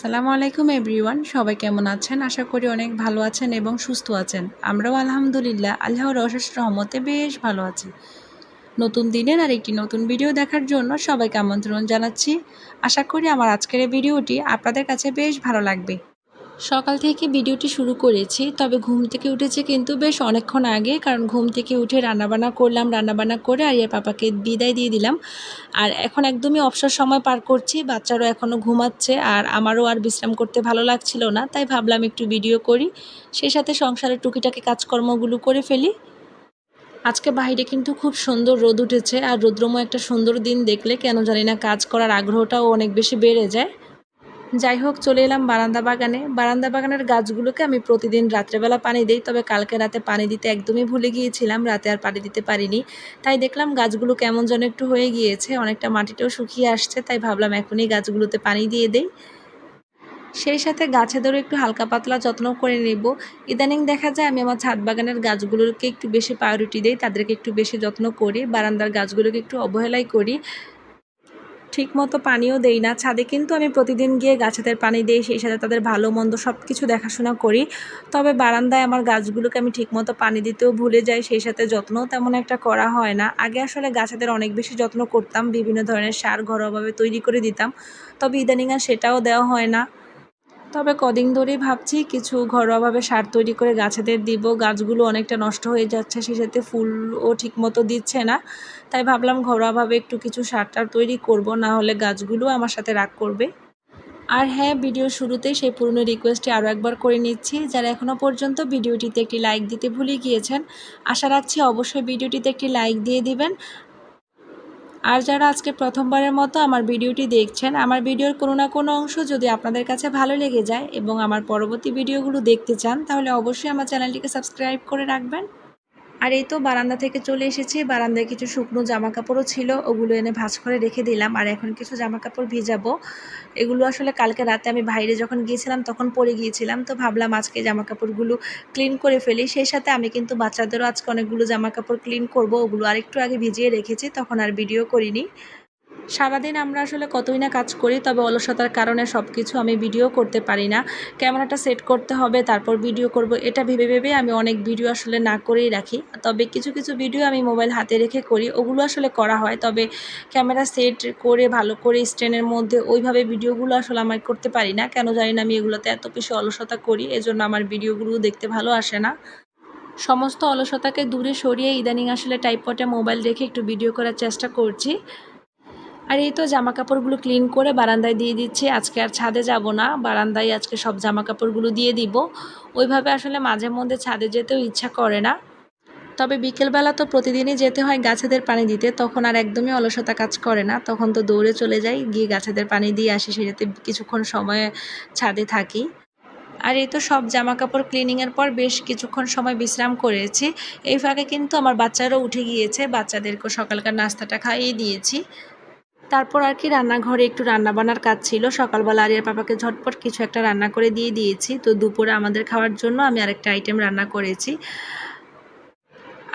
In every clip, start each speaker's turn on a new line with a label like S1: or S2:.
S1: আসসালামু আলাইকুম, এভরিওয়ান। সবাই কেমন আছেন? আশা করি অনেক ভালো আছেন এবং সুস্থ আছেন। আমরাও আলহামদুলিল্লাহ, আল্লাহর অশেষ রহমতে বেশ ভালো আছি। নতুন দিনের আর একটি নতুন ভিডিও দেখার জন্য সবাইকে আমন্ত্রণ জানাচ্ছি। আশা করি আমার আজকের এই ভিডিওটি আপনাদের কাছে বেশ ভালো লাগবে। সকাল থেকে ভিডিওটি শুরু করেছি, তবে ঘুম থেকে উঠেছে কিন্তু বেশ অনেকক্ষণ আগে, কারণ ঘুম থেকে উঠে রান্নাবান্না করলাম, রান্নাবান্না করে আর এর পাপাকে বিদায় দিয়ে দিলাম। আর এখন একদমই অবসর সময় পার করছি, বাচ্চারও এখনও ঘুমাচ্ছে আর আমারও আর বিশ্রাম করতে ভালো লাগছিল না, তাই ভাবলাম একটু ভিডিও করি। সেই সাথে সংসারের টুকিটাকি কাজকর্মগুলো করে ফেলি। আজকে বাইরে কিন্তু খুব সুন্দর রোদ উঠেছে আর রৌদ্রময় একটা সুন্দর দিন দেখলে কেন জানি না কাজ করার আগ্রহটাও অনেক বেশি বেড়ে যায়। যাই হোক, চলে এলাম বারান্দা বাগানে। বারান্দা বাগানের গাছগুলোকে আমি প্রতিদিন রাত্রেবেলা পানি দিই, তবে কালকে রাতে পানি দিতে একদমই ভুলে গিয়েছিলাম, রাতে আর পানি দিতে পারিনি। তাই দেখলাম গাছগুলো কেমন যেন একটু হয়ে গিয়েছে, অনেকটা মাটিটাও শুকিয়ে আসছে, তাই ভাবলাম এখনই গাছগুলোতে পানি দিয়ে দেই। সেই সাথে গাছেদেরও একটু হালকা পাতলা যত্ন করে নেব। ইদানিং দেখা যায় আমি আমার ছাদ বাগানের গাছগুলোকে একটু বেশি প্রায়োরিটি দিই, তাদেরকে একটু বেশি যত্ন করি, বারান্দার গাছগুলোকে একটু অবহেলাই করি। ঠিকমতো পানিও দেই না। ছাদে কিন্তু আমি প্রতিদিন গিয়ে গাছেদের পানি দিই, সেই সাথে তাদের ভালো মন্দ সব কিছু দেখাশোনা করি। তবে বারান্দায় আমার গাছগুলোকে আমি ঠিকমতো পানি দিতেও ভুলে যাই, সেই সাথে যত্নও তেমন একটা করা হয় না। আগে আসলে গাছেদের অনেক বেশি যত্ন করতাম, বিভিন্ন ধরনের সার ঘরোয়াভাবে তৈরি করে দিতাম। তবে ইদানিং আর সেটাও দেওয়া হয় না। তবে কদিন ধরেই ভাবছি কিছু ঘরোয়াভাবে সার তৈরি করে গাছেদের দিব। গাছগুলো অনেকটা নষ্ট হয়ে যাচ্ছে সাথে ফুলও ঠিকমতো দিচ্ছে না। তাই ভাবলাম ঘরোয়াভাবে একটু কিছু সার টার তৈরি করব, না হলে গাছগুলো আমার সাথে রাগ করবে। আর হ্যাঁ ভিডিও শুরুতেই সেই পুরনো রিকোয়েস্টটি আরও একবার করে নিচ্ছি। যারা এখনও পর্যন্ত ভিডিওটিতে একটি লাইক দিতে ভুলে গিয়েছেন, আশা রাখছি অবশ্যই ভিডিওটিতে একটি লাইক দিয়ে দিবেন। আর যারা আজকে প্রথমবারের মতো আমার ভিডিওটি দেখছেন, আমার ভিডিওর কোনো না কোনো অংশ যদি আপনাদের কাছে ভালো লেগে যায় এবং আমার পরবর্তী ভিডিওগুলো দেখতে চান, তাহলে অবশ্যই আমার চ্যানেলটিকে সাবস্ক্রাইব করে রাখবেন। আর এই তো বারান্দা থেকে চলে এসেছি। বারান্দায় কিছু শুকনো জামা কাপড়ও ছিল, ওগুলো এনে ভাজ করে রেখে দিলাম। আর এখন কিছু জামা কাপড় ভিজাবো। এগুলো আসলে কালকে রাতে আমি বাইরে যখন গিয়েছিলাম তখন পরে গিয়েছিলাম, তো ভাবলাম আজকে জামা কাপড়গুলো ক্লিন করে ফেলি। সেই সাথে আমি কিন্তু বাচ্চাদেরও আজকে অনেকগুলো জামা কাপড় ক্লিন করব, ওগুলো আরেকটু আগে ভিজিয়ে রেখেছি, তখন আর ভিডিও করিনি। সারাদিন আমরা আসলে কতই না কাজ করি, তবে অলসতার কারণে সব কিছু আমি ভিডিও করতে পারি না। ক্যামেরাটা সেট করতে হবে, তারপর ভিডিও করব, এটা ভেবে ভেবে আমি অনেক ভিডিও আসলে না করেই রাখি। তবে কিছু কিছু ভিডিও আমি মোবাইল হাতে রেখে করি, ওগুলো আসলে করা হয়। তবে ক্যামেরা সেট করে, ভালো করে স্ট্যান্ডের মধ্যে ওইভাবে ভিডিওগুলো আসলে আমি করতে পারি না। কেন জানি না আমি এগুলোতে এত বেশি অলসতা করি, এজন্য আমার ভিডিওগুলো দেখতে ভালো আসে না। সমস্ত অলসতাকে দূরে সরিয়ে ইদানিং আসলে টাইপটে মোবাইল রেখে একটু ভিডিও করার চেষ্টা করছি। আর এই তো জামা কাপড়গুলো ক্লিন করে বারান্দায় দিয়ে দিচ্ছি। আজকে আর ছাদে যাব না, বারান্দায় আজকে সব জামা কাপড়গুলো দিয়ে দিব। ওইভাবে আসলে মাঝে মধ্যে ছাদে যেতেও ইচ্ছা করে না। তবে বিকেলবেলা তো প্রতিদিনই যেতে হয় গাছেদের পানি দিতে, তখন আর একদমই অলসতা কাজ করে না। তখন তো দৌড়ে চলে যাই, গিয়ে গাছেদের পানি দিয়ে আসি, সেটাতে কিছুক্ষণ সময় ছাদে থাকি। আর এই তো সব জামা কাপড় ক্লিনিংয়ের পর বেশ কিছুক্ষণ সময় বিশ্রাম করেছি। এই ফাঁকে কিন্তু আমার বাচ্চারাও উঠে গিয়েছে বাচ্চাদেরকে সকালকার নাস্তাটা খাইয়ে দিয়েছি। তারপর আর কি রান্নাঘরে একটু রান্না বান্নার কাজ ছিল। সকালবেলা আরিয়ার পাপাকে ঝটপট কিছু একটা রান্না করে দিয়ে দিয়েছি। তো দুপুরে আমাদের খাওয়ার জন্য আমি আরেকটা আইটেম রান্না করেছি।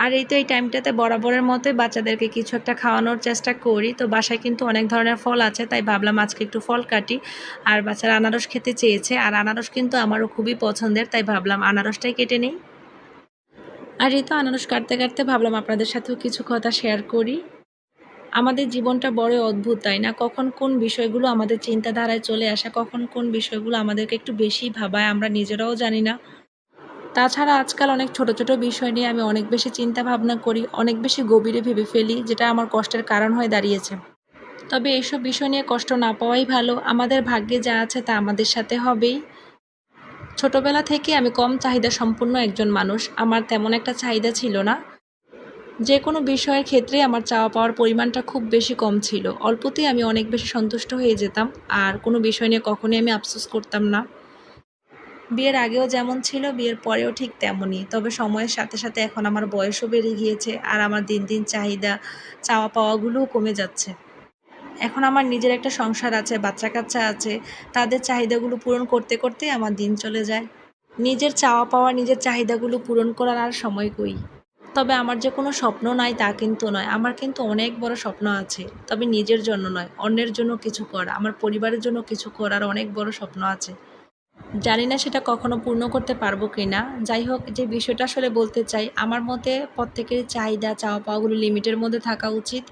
S1: আর এই তো এই টাইমটাতে বরাবরের মতোই বাচ্চাদেরকে কিছু একটা খাওয়ানোর চেষ্টা করি। তো বাসায় কিন্তু অনেক ধরনের ফল আছে, তাই ভাবলাম আজকে একটু ফল কাটি। আর বাচ্চারা আনারস খেতে চেয়েছে, আর আনারস কিন্তু আমারও খুবই পছন্দের, তাই ভাবলাম আনারসটাই কেটে নিই। আর এই তো আনারস কাটতে কাটতে ভাবলাম আপনাদের সাথেও কিছু কথা শেয়ার করি। আমাদের জীবনটা বড় অদ্ভুত, তাই না? কখন কোন বিষয়গুলো আমাদের চিন্তাধারায় চলে আসে, কখন কোন বিষয়গুলো আমাদেরকে একটু বেশি ভাবায়, আমরা নিজেরাও জানি না। তাছাড়া আজকাল অনেক ছোট ছোট বিষয় নিয়ে আমি অনেক বেশি চিন্তা ভাবনা করি, অনেক বেশি গভীরে ভেবে ফেলি, যেটা আমার কষ্টের কারণ হয়ে দাঁড়িয়েছে। তবে এইসব বিষয় নিয়ে কষ্ট না পাওয়াই ভালো, আমাদের ভাগ্যে যা আছে তা আমাদের সাথে হবেই। ছোটবেলা থেকে আমি কম চাহিদা সম্পূর্ণ একজন মানুষ, আমার তেমন একটা চাহিদা ছিল না। যে কোনো বিষয়ের ক্ষেত্রে আমার চাওয়া পাওয়ার পরিমাণটা খুব বেশি কম ছিল। অল্পতেই আমি অনেক বেশি সন্তুষ্ট হয়ে যেতাম, আর কোনো বিষয় নিয়ে কখনোই আমি আফসোস করতাম না। বিয়ের আগেও যেমন ছিল, বিয়ের পরেও ঠিক তেমনই। তবে সময়ের সাথে সাথে এখন আমার বয়সও বেড়ে গিয়েছে, আর আমার দিন দিন চাহিদা, চাওয়া পাওয়াগুলোও কমে যাচ্ছে। এখন আমার নিজের একটা সংসার আছে, বাচ্চা কাচ্চা আছে, তাদের চাহিদাগুলো পূরণ করতে করতে আমার দিন চলে যায়। নিজের চাওয়া পাওয়া, নিজের চাহিদাগুলো পূরণ করার আর সময় কই? তবে আমার যে কোনো স্বপ্ন নাই তা কিন্তু নয়। আমার কিন্তু অনেক বড় স্বপ্ন আছে, তবে নিজের জন্য নয়। অন্যের জন্য কিছু করা, আমার পরিবারের জন্য কিছু করার অনেক বড় স্বপ্ন আছে। জানি না সেটা কখনো পূর্ণ করতে পারব কি না যাই হোক, যে বিষয়টা আসলে বলতে চাই, আমার মতে প্রত্যেকের চাহিদা, চাওয়া পাওয়াগুলো লিমিটের মধ্যে থাকা উচিত।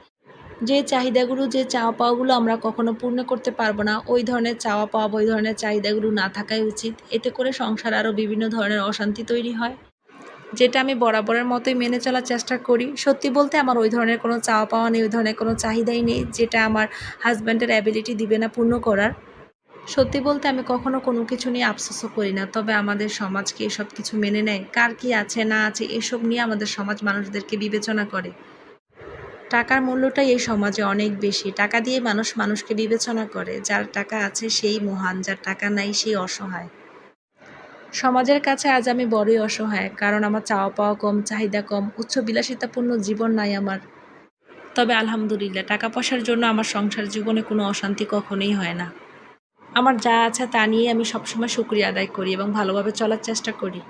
S1: যে চাহিদাগুলো, যে চাওয়া পাওয়াগুলো আমরা কখনো পূর্ণ করতে পারব না, ওই ধরনের চাওয়া পাওয়া ওই ধরনের চাহিদাগুলো না থাকাই উচিত। এতে করে সংসার আরও বিভিন্ন ধরনের অশান্তি তৈরি হয়। যেটা আমি বরাবরের মতোই মেনে চলার চেষ্টা করি। সত্যি বলতে আমার ওই ধরনের কোনো চাওয়া পাওয়া নেই, ওই ধরনের কোনো চাহিদাই নেই যেটা আমার হাজব্যান্ডের অ্যাবিলিটি দিবে না পূর্ণ করার। সত্যি বলতে আমি কখনো কোনো কিছু নিয়ে আফসোসও করি না, তবে আমাদের সমাজকে এসব কিছু মেনে নেয়? কার কি আছে, না আছে, এসব নিয়ে আমাদের সমাজ মানুষদেরকে বিবেচনা করে। টাকার মূল্যটাই এই সমাজে অনেক বেশি। টাকা দিয়ে মানুষ মানুষকে বিবেচনা করে। যার টাকা আছে সেই মহান, যার টাকা নাই সেই অসহায়। সমাজের কাছে আজ আমি বড়ই অসহায়, কারণ আমার চাওয়া পাওয়া কম, চাহিদা কম উচ্চ বিলাসিতাপূর্ণ জীবন নাই আমার। তবে আলহামদুলিল্লাহ টাকা পয়সার জন্য আমার সংসার জীবনে কোনো অশান্তি কখনোই হয় না। আমার যা আছে তা নিয়ে আমি সবসময় শুক্রিয়া আদায় করি এবং ভালোভাবে চলার চেষ্টা করি।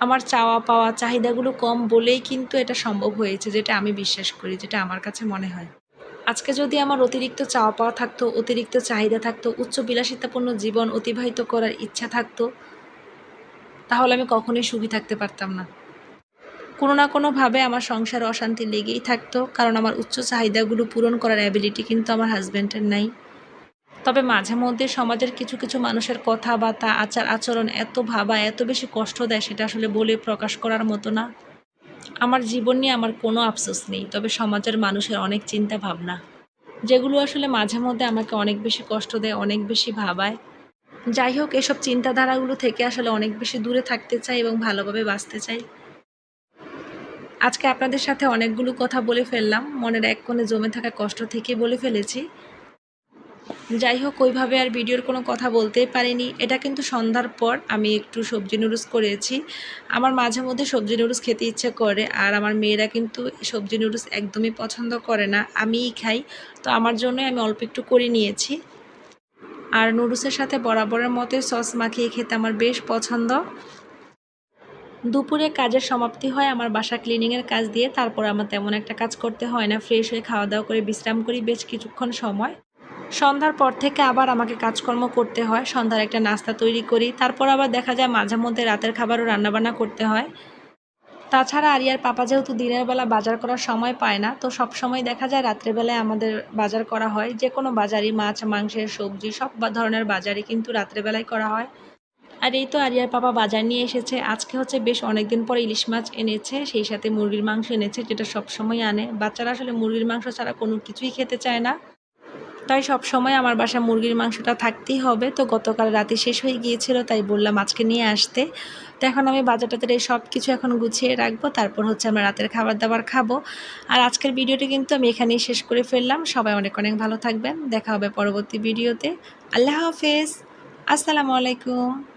S1: আমার চাওয়া পাওয়া চাহিদাগুলো কম বলেই কিন্তু এটা সম্ভব হয়েছে, যেটা আমি বিশ্বাস করি, যেটা আমার কাছে মনে হয়। আজকে যদি আমার অতিরিক্ত চাওয়া পাওয়া থাকতো, অতিরিক্ত চাহিদা থাকতো উচ্চ বিলাসিতাপূর্ণ জীবন অতিবাহিত করার ইচ্ছা থাকতো তাহলে আমি কখনোই সুখী থাকতে পারতাম না। কোনো না কোনোভাবে আমার সংসারে অশান্তি লেগেই থাকতো, কারণ আমার উচ্চ চাহিদাগুলো পূরণ করার অ্যাবিলিটি কিন্তু আমার হাজব্যান্ডের নাই। তবে মাঝে মধ্যে সমাজের কিছু কিছু মানুষের কথাবার্তা আচার আচরণ এত ভাবা, এত বেশি কষ্ট দেয়, সেটা আসলে বলে প্রকাশ করার মতো না। আমার জীবন নিয়ে আমার কোনো আফসোস নেই, তবে সমাজের মানুষের অনেক চিন্তা ভাবনা, যেগুলো আসলে মাঝে মধ্যে আমাকে অনেক বেশি কষ্ট দেয়, অনেক বেশি ভাবায়। যাই হোক, এসব চিন্তাধারাগুলো থেকে আসলে অনেক বেশি দূরে থাকতে চাই এবং ভালোভাবে বাঁচতে চাই। আজকে আপনাদের সাথে অনেকগুলো কথা বলে ফেললাম। মনের এক কোণে জমে থাকা কষ্ট থেকে বলে ফেলেছি। যাই হোক, ওইভাবে আর ভিডিওর কোনো কথা বলতেই পারিনি। এটা কিন্তু সন্ধ্যার পর আমি একটু সবজি নুডলস করেছি। আমার মাঝে মধ্যে সবজি নুডলস খেতে ইচ্ছে করে আর আমার মেয়েরা কিন্তু সবজি নুডলস একদমই পছন্দ করে না। আমিই খাই। তো আমার জন্যই আমি অল্প একটু করে নিয়েছি। আর নুডলসের সাথে বরাবরের মতোই সস মাখিয়ে খেতে আমার বেশ পছন্দ। দুপুরে কাজের সমাপ্তি হয়, আমার বাসা ক্লিনিংয়ের কাজ দিয়ে তারপর আমার তেমন একটা কাজ করতে হয় না। ফ্রেশ হয়ে খাওয়া দাওয়া করে বিশ্রাম করি বেশ কিছুক্ষণ সময়। সন্ধ্যার পর থেকে আবার আমাকে কাজকর্ম করতে হয়। সন্ধ্যার একটা নাস্তা তৈরি করি, তারপর আবার দেখা যায় মাঝে মধ্যে রাতের খাবারও রান্নাবান্না করতে হয়। তাছাড়া আরিয়ার পাপা যেহেতু দিনের বেলা বাজার করার সময় পায় না, তো সব সময় দেখা যায় রাত্রেবেলায় আমাদের বাজার করা হয়। যে কোনো বাজারই মাছ, মাংসের সবজি, সব ধরনের বাজারই কিন্তু রাত্রেবেলায় করা হয়। আর এই তো আরিয়ার পাপা বাজার নিয়ে এসেছে। আজকে হচ্ছে বেশ অনেকদিন পর ইলিশ মাছ এনেছে, সেই সাথে মুরগির মাংস এনেছে, যেটা সব সময় আনে। বাচ্চারা আসলে মুরগির মাংস ছাড়া কোনো কিছুই খেতে চায় না। তাই সব সময় আমার বাসায় মুরগির মাংসটা থাকতেই হবে। তো গতকাল রাতে শেষ হয়ে গিয়েছিল, তাই বললাম আজকে নিয়ে আসতে। তো এখন আমি বাজারটাতে এই সব কিছু এখন গুছিয়ে রাখব, তারপর হচ্ছে আমরা রাতের খাবার দাবার খাব। আর আজকের ভিডিওটি কিন্তু আমি এখানেই শেষ করে ফেললাম। সবাই অনেক অনেক ভালো থাকবেন। দেখা হবে পরবর্তী ভিডিওতে। আল্লাহ হাফেজ। আসসালামু আলাইকুম।